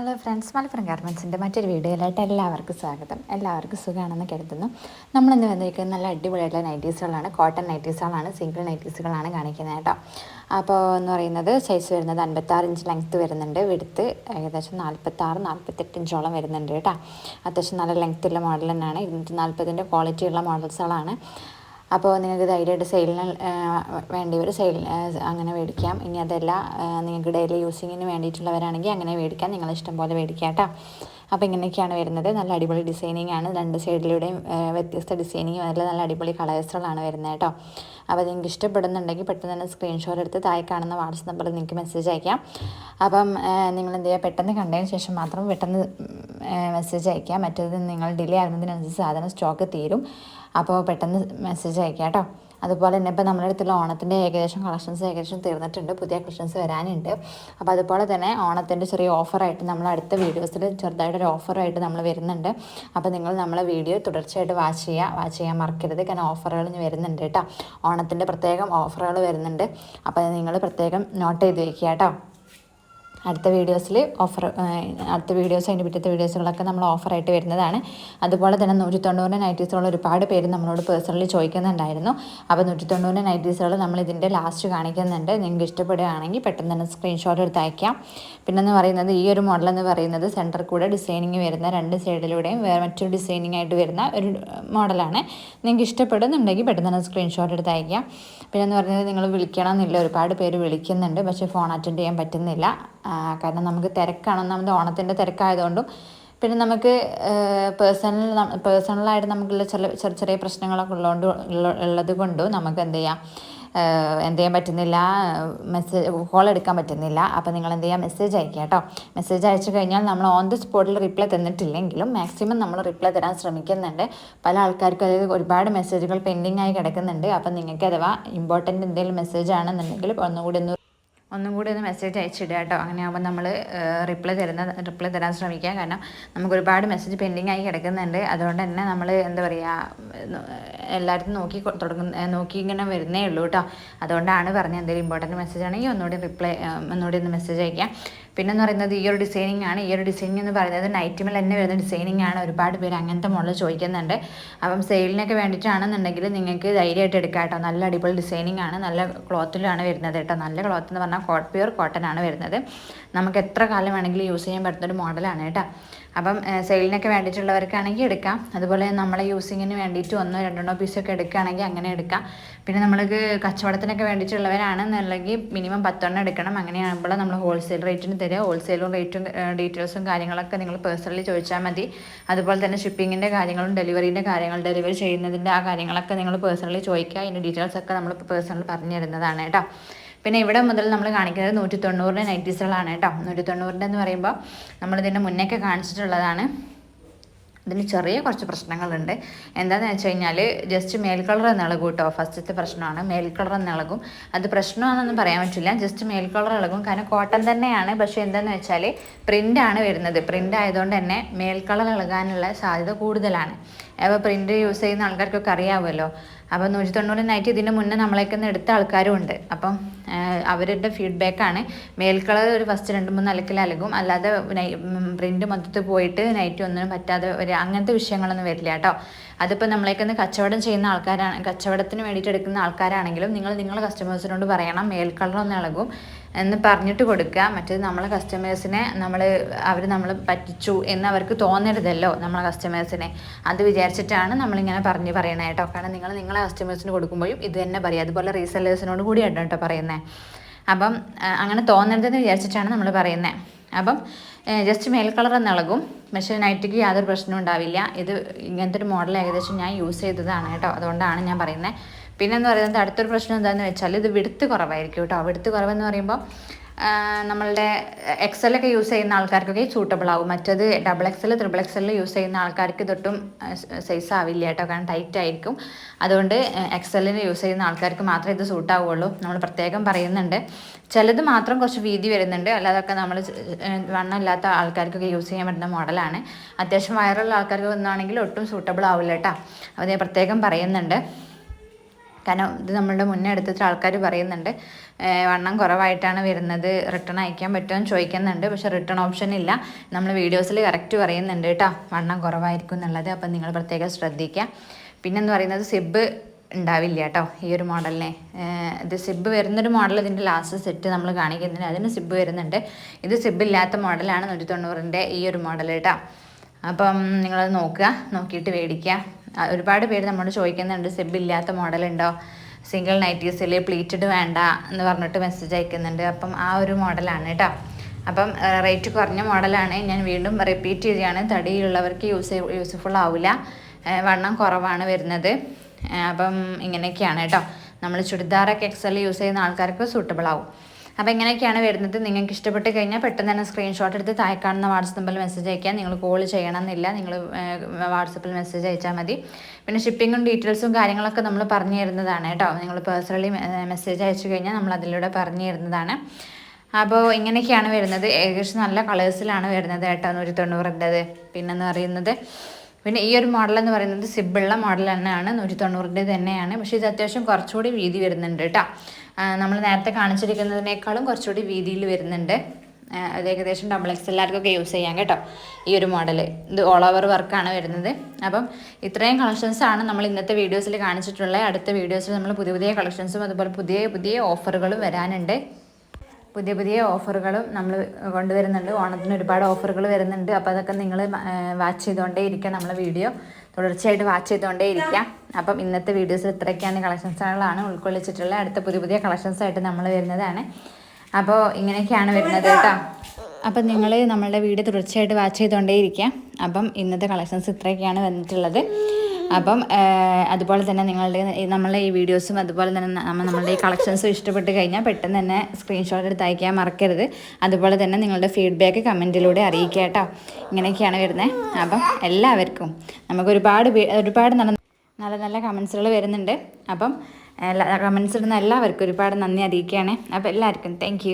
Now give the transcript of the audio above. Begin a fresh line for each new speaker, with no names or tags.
Hello friends Malappuram ഗാർമെൻസിന്റെ മറ്റൊരു വീഡിയോയിലായിട്ട് എല്ലാവർക്കും സ്വാഗതം. എല്ലാവർക്കും സുഖമാണെന്ന് കരുതുന്നു. നമ്മളിന്ന് വന്നിരിക്കുന്നത് നല്ല അടിപൊളിയായിട്ടുള്ള നൈറ്റീസുകളാണ് കോട്ടൺ നൈറ്റീസുകളാണ് സിംഗിൾ നൈറ്റീസുകളാണ് കാണിക്കുന്നത് കേട്ടോ. അപ്പോൾ എന്ന് പറയുന്നത് സൈസ് വരുന്നത് അൻപത്താറ് ഇഞ്ച് ലെങ്ത്ത് വരുന്നുണ്ട്. വിടുത്ത് ഏകദേശം നാൽപ്പത്താറ് നാൽപ്പത്തെട്ട് ഇഞ്ചോളം വരുന്നുണ്ട് കേട്ടോ. അത്യാവശ്യം നല്ല ലെങ്ത്തുള്ള മോഡൽ തന്നെയാണ്. ഇരുന്നൂറ്റി നാൽപ്പതിന്റെ ക്വാളിറ്റിയുള്ള മോഡൽസുകളാണ് അപ്പോൾ നിങ്ങൾക്ക് ധൈര്യമായിട്ട് സെയിലിന് വേണ്ടിയവർ സെയിൽ അങ്ങനെ മേടിക്കാം. ഇനി അതല്ല നിങ്ങൾക്ക് ഡെയിലി യൂസിങ്ങിന് വേണ്ടിയിട്ടുള്ളവരാണെങ്കിൽ അങ്ങനെ മേടിക്കാം. നിങ്ങൾ ഇഷ്ടം പോലെ മേടിക്കാം കേട്ടോ. അപ്പോൾ ഇങ്ങനെയൊക്കെയാണ് വരുന്നത്. നല്ല അടിപൊളി ഡിസൈനിങ് ആണ്. രണ്ട് സൈഡിലൂടെയും വ്യത്യസ്ത ഡിസൈനിങ് അതിൽ നല്ല അടിപൊളി കളേഴ്സുകളാണ് വരുന്നത് കേട്ടോ. അപ്പോൾ നിങ്ങൾക്ക് ഇഷ്ടപ്പെടുന്നുണ്ടെങ്കിൽ പെട്ടെന്ന് തന്നെ സ്ക്രീൻഷോട്ട് എടുത്ത് താഴെ കാണുന്ന വാട്സപ്പ് നമ്പറിൽ നിങ്ങൾക്ക് മെസ്സേജ് അയക്കാം. അപ്പം നിങ്ങൾ എന്ത് ചെയ്യുക? പെട്ടെന്ന് കണ്ടതിന് ശേഷം മാത്രം പെട്ടെന്ന് മെസ്സേജ് അയക്കാം മറ്റേത് നിങ്ങൾ ഡിലേ ആകുന്നതിനനുസരിച്ച് സാധനം സ്റ്റോക്ക് തീരും. അപ്പോൾ പെട്ടെന്ന് മെസ്സേജ് അയക്കാം കേട്ടോ. അതുപോലെ തന്നെ ഇപ്പോൾ നമ്മുടെ അടുത്തുള്ള ഓണത്തിന്റെ ഏകദേശം കളക്ഷൻസ് ഏകദേശം തീർന്നിട്ടുണ്ട്. പുതിയ കളക്ഷൻസ് വരാനുണ്ട്. അപ്പോൾ അതുപോലെ തന്നെ ഓണത്തിന്റെ ചെറിയ ഓഫറായിട്ട് നമ്മൾ അടുത്ത വീഡിയോസിൽ ചെറുതായിട്ടൊരു ഓഫറായിട്ട് നമ്മൾ വരുന്നുണ്ട്. അപ്പോൾ നിങ്ങൾ നമ്മളെ വീഡിയോ തുടർച്ചയായിട്ട് വാച്ച് ചെയ്യുക. വാച്ച് ചെയ്യാൻ മറക്കരുത്. കാരണം ഓഫറുകൾ ഇനി വരുന്നുണ്ട് കേട്ടോ. ഓണത്തിന്റെ പ്രത്യേകം ഓഫറുകൾ വരുന്നുണ്ട്. അപ്പോൾ നിങ്ങൾ പ്രത്യേകം നോട്ട് ചെയ്ത് വയ്ക്കുക കേട്ടോ. അടുത്ത വീഡിയോസിൽ ഓഫർ അടുത്ത വീഡിയോസ് അതിന്റെ പിറ്റത്തെ വീഡിയോസുകളൊക്കെ നമ്മൾ ഓഫറായിട്ട് വരുന്നതാണ്. അതുപോലെ തന്നെ നൂറ്റി തൊണ്ണൂറിന് നൈറ്റീസുകൾ ഒരുപാട് പേര് നമ്മളോട് പേഴ്സണലി ചോദിക്കുന്നുണ്ടായിരുന്നു. അപ്പോൾ നൂറ്റി തൊണ്ണൂറിന് നൈറ്റീസുകൾ നമ്മൾ ഇതിന്റെ ലാസ്റ്റ് കാണിക്കുന്നുണ്ട്. നിങ്ങൾക്ക് ഇഷ്ടപ്പെടുകയാണെങ്കിൽ പെട്ടെന്ന് തന്നെ സ്ക്രീൻഷോട്ട് എടുത്ത് അയക്കാം. പിന്നെന്ന് പറയുന്നത് ഈ ഒരു മോഡൽ എന്ന് പറയുന്നത് സെന്റർ കൂടെ ഡിസൈനിങ് വരുന്ന രണ്ട് സൈഡിലൂടെയും വേറെ മറ്റൊരു ഡിസൈനിങ് ആയിട്ട് വരുന്ന ഒരു മോഡലാണ് നിങ്ങൾക്ക് ഇഷ്ടപ്പെടുന്നുണ്ടെങ്കിൽ പെട്ടെന്ന് തന്നെ സ്ക്രീൻഷോട്ട് എടുത്ത് അയക്കാം. പിന്നെ എന്ന് പറയുന്നത് നിങ്ങൾ വിളിക്കണം എന്നില്ല ഒരുപാട് പേര് വിളിക്കുന്നുണ്ട്. പക്ഷേ ഫോൺ അറ്റൻഡ് ചെയ്യാൻ പറ്റുന്നില്ല. കാരണം നമുക്ക് തിരക്കാണ്. ഒന്നാമത് ഓണത്തിന്റെ തിരക്കായതുകൊണ്ടും പിന്നെ നമുക്ക് പേഴ്സണൽ പേഴ്സണലായിട്ട് നമുക്കുള്ള ചില ചെറിയ ചെറിയ പ്രശ്നങ്ങളൊക്കെ ഉള്ളതുകൊണ്ട് ഉള്ളത് കൊണ്ടും നമുക്ക് എന്ത് ചെയ്യാം? എന്ത് ചെയ്യാൻ പറ്റുന്നില്ല? മെസ്സേജ് കോൾ എടുക്കാൻ പറ്റുന്നില്ല. അപ്പോൾ നിങ്ങൾ എന്ത് ചെയ്യുക മെസ്സേജ് അയക്കുക കേട്ടോ മെസ്സേജ് അയച്ചു കഴിഞ്ഞാൽ നമ്മൾ ഓൺ ദി സ്പോട്ടിൽ റിപ്ലൈ തന്നിട്ടില്ലെങ്കിലും മാക്സിമം നമ്മൾ റിപ്ലൈ തരാൻ ശ്രമിക്കുന്നുണ്ട്. പല ആൾക്കാർക്കും അതായത് ഒരുപാട് മെസ്സേജുകൾ പെൻഡിങ് ആയി കിടക്കുന്നുണ്ട്. അപ്പോൾ നിങ്ങൾക്ക് അഥവാ ഇമ്പോർട്ടന്റ് എന്തെങ്കിലും മെസ്സേജ് ആണെന്നുണ്ടെങ്കിൽ ഒന്നുകൂടി ഒന്ന് ഒന്നും കൂടി ഒന്ന് മെസ്സേജ് അയച്ചിടുക കേട്ടോ. അങ്ങനെ ആകുമ്പോൾ നമ്മൾ റിപ്ലൈ തരുന്ന റിപ്ലൈ തരാൻ ശ്രമിക്കുക കാരണം നമുക്ക് ഒരുപാട് മെസ്സേജ് പെൻഡിങ് ആയി കിടക്കുന്നുണ്ട്. അതുകൊണ്ട് തന്നെ നമ്മൾ എന്താ പറയുക എല്ലായിടത്തും നോക്കി തുടങ്ങുന്ന നോക്കി ഇങ്ങനെ വരുന്നേ ഉള്ളൂ കേട്ടോ. അതുകൊണ്ടാണ് പറഞ്ഞത് എന്തെങ്കിലും ഇമ്പോർട്ടന്റ് മെസ്സേജ് ആണെങ്കിൽ ഒന്നുകൂടി റിപ്ലൈ ഒന്നുകൂടി ഒന്ന് മെസ്സേജ് അയക്കാം. പിന്നെ എന്ന് പറയുന്നത് ഈ ഒരു ഡിസൈനിങ് ആണ്. ഈ ഒരു ഡിസൈനിങ് എന്ന് പറയുന്നത് നൈറ്റിമിൽ തന്നെ വരുന്ന ഡിസൈനിങ് ആണ്. ഒരുപാട് പേര് അങ്ങനത്തെ മോഡൽ ചോദിക്കുന്നുണ്ട്. അപ്പം സെയിലിനൊക്കെ വേണ്ടിയിട്ടാണെന്നുണ്ടെങ്കിൽ നിങ്ങൾക്ക് ധൈര്യമായിട്ട് എടുക്കാം കേട്ടോ. നല്ല അടിപൊളി ഡിസൈനിങ് ആണ്. നല്ല ക്ലോത്തിലാണ് വരുന്നത് കേട്ടോ. നല്ല ക്ലോത്ത് എന്ന് പറഞ്ഞാൽ കോട്ട് പ്യൂർ കോട്ടൺ ആണ് വരുന്നത്. നമുക്ക് എത്ര കാലം വേണമെങ്കിലും യൂസ് ചെയ്യാൻ പറ്റുന്ന ഒരു മോഡലാണ് കേട്ടോ. അപ്പം സെയിലിനൊക്കെ വേണ്ടിയിട്ടുള്ളവർക്കാണെങ്കിൽ എടുക്കാം. അതുപോലെ നമ്മളെ യൂസിങ്ങിന് വേണ്ടിയിട്ട് ഒന്നോ രണ്ടെണ്ണോ പീസൊക്കെ എടുക്കുകയാണെങ്കിൽ അങ്ങനെ എടുക്കാം. പിന്നെ നമ്മൾക്ക് കച്ചവടത്തിനൊക്കെ വേണ്ടിയിട്ടുള്ളവരാണെന്നുണ്ടെങ്കിൽ മിനിമം പത്തെണ്ണം എടുക്കണം. അങ്ങനെയാകുമ്പോൾ നമ്മൾ ഹോൾസെയിൽ റേറ്റിന് തരിക. ഹോൾസെയിലും റേറ്റും ഡീറ്റെയിൽസും കാര്യങ്ങളൊക്കെ നിങ്ങൾ പേഴ്സണലി ചോദിച്ചാൽ മതി. അതുപോലെ തന്നെ ഷിപ്പിങ്ങിന്റെ കാര്യങ്ങളും ഡെലിവറീന്റെ കാര്യങ്ങൾ ഡെലിവറി ചെയ്യുന്നതിന്റെ ആ കാര്യങ്ങളൊക്കെ നിങ്ങൾ പേഴ്സണലി ചോദിക്കുക. അതിന്റെ ഡീറ്റെയിൽസ് ഒക്കെ നമ്മൾ പേഴ്സണൽ പറഞ്ഞു തരുന്നതാണ് കേട്ടോ. പിന്നെ ഇവിടെ മുതൽ നമ്മൾ കാണിക്കുന്നത് നൂറ്റി തൊണ്ണൂറിന്റെ നൈറ്റീസുകളാണ് കേട്ടോ. നൂറ്റി തൊണ്ണൂറിന്റെ എന്ന് പറയുമ്പോൾ നമ്മളിതിന്റെ മുന്നേക്കെ കാണിച്ചിട്ടുള്ളതാണ്. ഇതിന് ചെറിയ കുറച്ച് പ്രശ്നങ്ങളുണ്ട്. എന്താണെന്ന് വെച്ച് കഴിഞ്ഞാൽ ജസ്റ്റ് മേൽ കളർ എന്നിളകും കേട്ടോ. ഫസ്റ്റത്തെ പ്രശ്നമാണ്. മേൽ കളർ എന്നിളകും അത് പ്രശ്നമാണെന്നൊന്നും പറയാൻ പറ്റില്ല. ജസ്റ്റ് മേൽ കളർ ഇളകും. കാരണം കോട്ടൺ തന്നെയാണ്. പക്ഷേ എന്താണെന്ന് വെച്ചാൽ പ്രിന്റാണ് വരുന്നത്. പ്രിന്റ് ആയതുകൊണ്ട് തന്നെ മേൽ കളർ ഇളകാനുള്ള സാധ്യത കൂടുതലാണ്. അപ്പോൾ പ്രിന്റ് യൂസ് ചെയ്യുന്ന ആൾക്കാർക്കൊക്കെ അറിയാമല്ലോ അപ്പോൾ നൂറ്റി തൊണ്ണൂറ് നൈറ്റ് ഇതിന്റെ മുന്നേ നമ്മളേക്ക് എടുത്ത ആൾക്കാരും ഉണ്ട്. അപ്പം അവരുടെ ഫീഡ്ബാക്കാണ് മേൽ കളർ ഒരു ഫസ്റ്റ് രണ്ട് മൂന്ന് അലക്കിൽ അലകും അല്ലാതെ പ്രിന്റ് മൊത്തത്തിൽ പോയിട്ട് നൈറ്റ് ഒന്നിനും പറ്റാതെ ഒരു അങ്ങനത്തെ വിഷയങ്ങളൊന്നും വരില്ല കേട്ടോ. അതിപ്പോൾ നമ്മളേക്കൊന്ന് കച്ചവടം ചെയ്യുന്ന ആൾക്കാരാണ് കച്ചവടത്തിന് വേണ്ടിയിട്ട് എടുക്കുന്ന ആൾക്കാരാണെങ്കിലും നിങ്ങൾ നിങ്ങളുടെ കസ്റ്റമേഴ്സിനോട് പറയണം. മേൽ കളർ ഒന്ന് ഇളകും. എന്ന് പറഞ്ഞിട്ട് കൊടുക്കുക. മറ്റേത് നമ്മളെ കസ്റ്റമേഴ്സിനെ നമ്മൾ അവർ നമ്മൾ പറ്റിച്ചു എന്ന് അവർക്ക് തോന്നരുതല്ലോ നമ്മളെ കസ്റ്റമേഴ്സിനെ അത് വിചാരിച്ചിട്ടാണ് നമ്മളിങ്ങനെ പറഞ്ഞ് പറയണേ കേട്ടോ. കാരണം നിങ്ങൾ നിങ്ങളെ കസ്റ്റമേഴ്സിന് കൊടുക്കുമ്പോഴും ഇത് തന്നെ പറയുക അതുപോലെ റീസെല്ലേഴ്സിനോട് കൂടിയാണ് കേട്ടോ പറയുന്നത് അപ്പം അങ്ങനെ തോന്നരുതെന്ന് വിചാരിച്ചിട്ടാണ് നമ്മൾ പറയുന്നത് അപ്പം ജസ്റ്റ് മേൽ കളർ എന്നിളകും പക്ഷേ നൈറ്റിക്ക് യാതൊരു പ്രശ്നവും ഉണ്ടാവില്ല. ഇത് ഇങ്ങനത്തെ ഒരു മോഡൽ ഏകദേശം ഞാൻ യൂസ് ചെയ്തതാണ് കേട്ടോ. അതുകൊണ്ടാണ് ഞാൻ പറയുന്നത് പിന്നെ എന്ന് പറയുന്നത് അടുത്തൊരു പ്രശ്നം എന്താണെന്ന് വെച്ചാൽ ഇത് വിടുത്ത് കുറവായിരിക്കും കേട്ടോ. വിടുത്ത് കുറവെന്ന് പറയുമ്പോൾ നമ്മളുടെ എക്സലൊക്കെ യൂസ് ചെയ്യുന്ന ആൾക്കാർക്കൊക്കെ സൂട്ടബിൾ ആവും. മറ്റത് double XL triple XL use ചെയ്യുന്ന ആൾക്കാർക്ക് തൊട്ടും സൈസ് ആവില്ല കേട്ടോ. കാരണം ടൈറ്റ് ആയിരിക്കും. അതുകൊണ്ട് എക്സലിന് യൂസ് ചെയ്യുന്ന ആൾക്കാർക്ക് മാത്രമേ ഇത് സൂട്ട് ആവുകയുള്ളൂ. നമ്മൾ പ്രത്യേകം പറയുന്നുണ്ട്. ചിലത് മാത്രം കുറച്ച് വീതി വരുന്നുണ്ട്. അല്ലാതൊക്കെ നമ്മൾ വണ്ണമില്ലാത്ത ആൾക്കാർക്കൊക്കെ യൂസ് ചെയ്യാൻ പറ്റുന്ന മോഡലാണ് അത്യാവശ്യം വയറുള്ള ആൾക്കാർക്ക് വന്നാണെങ്കിൽ ഒട്ടും സൂട്ടബിൾ ആവില്ല കേട്ടോ. അത് ഞാൻ പ്രത്യേകം പറയുന്നുണ്ട്. കാരണം ഇത് നമ്മളുടെ മുന്നേ എടുത്തിട്ട് ആൾക്കാർ പറയുന്നുണ്ട് വണ്ണം കുറവായിട്ടാണ് വരുന്നത് റിട്ടേൺ അയക്കാൻ പറ്റുമെന്ന് ചോദിക്കുന്നുണ്ട് പക്ഷെ റിട്ടേൺ ഓപ്ഷൻ ഇല്ല. നമ്മൾ വീഡിയോസിൽ കറക്റ്റ് പറയുന്നുണ്ട് കേട്ടോ വണ്ണം കുറവായിരിക്കും എന്നുള്ളത്. അപ്പം നിങ്ങൾ പ്രത്യേകം ശ്രദ്ധിക്കുക. പിന്നെന്ന് പറയുന്നത് സിബ് ഉണ്ടാവില്ല കേട്ടോ ഈ ഒരു മോഡലിനെ. ഇത് സിബ് വരുന്നൊരു മോഡൽ ഇതിന്റെ ലാസ്റ്റ് സെറ്റ് നമ്മൾ കാണിക്കുന്നുണ്ട് അതിന് സിബ് വരുന്നുണ്ട്. ഇത് സിബ് ഇല്ലാത്ത മോഡലാണ് നൂറ്റി തൊണ്ണൂറിന്റെ ഈ ഒരു മോഡൽ കേട്ടോ. അപ്പം നിങ്ങളത് നോക്കുക നോക്കിയിട്ട് മേടിക്കുക. ഒരുപാട് പേര് നമ്മളോട് ചോദിക്കുന്നുണ്ട് സിബ് ഇല്ലാത്ത മോഡലുണ്ടോ? സിംഗിൾ നൈറ്റീസിൽ പ്ലീറ്റഡ് വേണ്ട എന്ന് പറഞ്ഞിട്ട് മെസ്സേജ് അയക്കുന്നുണ്ട്. അപ്പം ആ ഒരു മോഡലാണ് കേട്ടോ. അപ്പം റേറ്റ് കുറഞ്ഞ മോഡലാണ്. ഞാൻ വീണ്ടും റിപ്പീറ്റ് ചെയ്യുകയാണ്. തടിയുള്ളവർക്ക് യൂസ് യൂസ്ഫുൾ ആവില്ല വണ്ണം കുറവാണ് വരുന്നത്. അപ്പം ഇങ്ങനെയൊക്കെയാണ് കേട്ടോ. നമ്മൾ ചുരിദാറൊക്കെ എക്സൽ യൂസ് ചെയ്യുന്ന ആൾക്കാർക്ക് സൂട്ടബിൾ ആവും. അപ്പോൾ ഇങ്ങനെയൊക്കെയാണ് വരുന്നത്. നിങ്ങൾക്ക് ഇഷ്ടപ്പെട്ട് കഴിഞ്ഞാൽ പെട്ടെന്ന് തന്നെ സ്ക്രീൻഷോട്ട് എടുത്ത് താഴെ കാണുന്ന വാട്സപ്പ് നമ്പറിൽ മെസ്സേജ് അയക്കാം നിങ്ങൾ കോൾ ചെയ്യണമെന്നില്ല. നിങ്ങൾ വാട്സപ്പിൽ മെസ്സേജ് അയച്ചാൽ മതി. പിന്നെ ഷിപ്പിങ്ങും ഡീറ്റെയിൽസും കാര്യങ്ങളൊക്കെ നമ്മൾ പറഞ്ഞു തരുന്നതാണ് കേട്ടോ. നിങ്ങൾ പേഴ്സണലി മെസ്സേജ് അയച്ചു കഴിഞ്ഞാൽ നമ്മൾ അതിലൂടെ പറഞ്ഞു തരുന്നതാണ്. അപ്പോൾ ഇങ്ങനെയൊക്കെയാണ് വരുന്നത്. ഏകദേശം നല്ല കളേഴ്സിലാണ് വരുന്നത് കേട്ടോ. നൂറ്റി തൊണ്ണൂറിന്റെത് പിന്നെന്ന് പറയുന്നത് പിന്നെ ഈ ഒരു മോഡൽ എന്ന് പറയുന്നത് സിബിളുള്ള മോഡൽ തന്നെയാണ്. നൂറ്റി തൊണ്ണൂറിന്റെ തന്നെയാണ്. പക്ഷേ ഇത് അത്യാവശ്യം കുറച്ചുകൂടി വീതി വരുന്നുണ്ട് കേട്ടോ. നമ്മൾ നേരത്തെ കാണിച്ചിരിക്കുന്നതിനേക്കാളും കുറച്ചുകൂടി വീതിയിൽ വരുന്നുണ്ട്. അത് ഏകദേശം ഡബിൾ എക്സ് എല്ലാവർക്കൊക്കെ യൂസ് ചെയ്യാം കേട്ടോ. ഈ ഒരു മോഡൽ ഇത് ഓൾ ഓവർ വർക്കാണ് വരുന്നത്. അപ്പം ഇത്രയും കളക്ഷൻസ് ആണ് നമ്മൾ ഇന്നത്തെ വീഡിയോസിൽ കാണിച്ചിട്ടുള്ളത്. അടുത്ത വീഡിയോസിൽ നമ്മൾ പുതിയ പുതിയ കളക്ഷൻസും അതുപോലെ പുതിയ പുതിയ ഓഫറുകളും വരാനുണ്ട്. പുതിയ പുതിയ ഓഫറുകളും നമ്മൾ കൊണ്ടുവരുന്നുണ്ട്. ഓണത്തിന് ഒരുപാട് ഓഫറുകൾ വരുന്നുണ്ട്. അപ്പോൾ അതൊക്കെ നിങ്ങൾ വാച്ച് ചെയ്തുകൊണ്ടേ ഇരിക്കുക നമ്മളെ വീഡിയോ തുടർച്ചയായിട്ട് വാച്ച് ചെയ്തുകൊണ്ടേ ഇരിക്കാം അപ്പം ഇന്നത്തെ വീഡിയോസിൽ ഇത്രയൊക്കെയാണ് കളക്ഷൻസുകളാണ് ഉൾക്കൊള്ളിച്ചിട്ടുള്ള അടുത്ത പുതിയ പുതിയ കളക്ഷൻസ് ആയിട്ട് നമ്മൾ വരുന്നതാണ്. അപ്പോൾ ഇങ്ങനെയൊക്കെയാണ് വരുന്നത് കേട്ടോ. അപ്പം നിങ്ങൾ നമ്മളുടെ വീഡിയോ തുടർച്ചയായിട്ട് വാച്ച് ചെയ്തുകൊണ്ടേ ഇരിക്കാം അപ്പം ഇന്നത്തെ കളക്ഷൻസ് ഇത്രയൊക്കെയാണ് വന്നിട്ടുള്ളത്. അപ്പം അതുപോലെ തന്നെ നിങ്ങളുടെ നമ്മളെ ഈ വീഡിയോസും അതുപോലെ തന്നെ നമ്മൾ നമ്മളുടെ ഈ കളക്ഷൻസും ഇഷ്ടപ്പെട്ട് കഴിഞ്ഞാൽ പെട്ടെന്ന് തന്നെ സ്ക്രീൻഷോട്ട് എടുത്ത് അയക്കാൻ മറക്കരുത്. അതുപോലെ തന്നെ നിങ്ങളുടെ ഫീഡ്ബാക്ക് കമന്റിലൂടെ അറിയിക്കുക കേട്ടോ. ഇങ്ങനെയൊക്കെയാണ് വരുന്നത് അപ്പം എല്ലാവർക്കും നമുക്ക് ഒരുപാട് ഒരുപാട് നല്ല നല്ല നല്ല കമൻസുകൾ വരുന്നുണ്ട്. അപ്പം കമൻസ് ഇടുന്ന എല്ലാവർക്കും ഒരുപാട് നന്ദി അറിയിക്കുകയാണ്. അപ്പോൾ എല്ലാവർക്കും താങ്ക്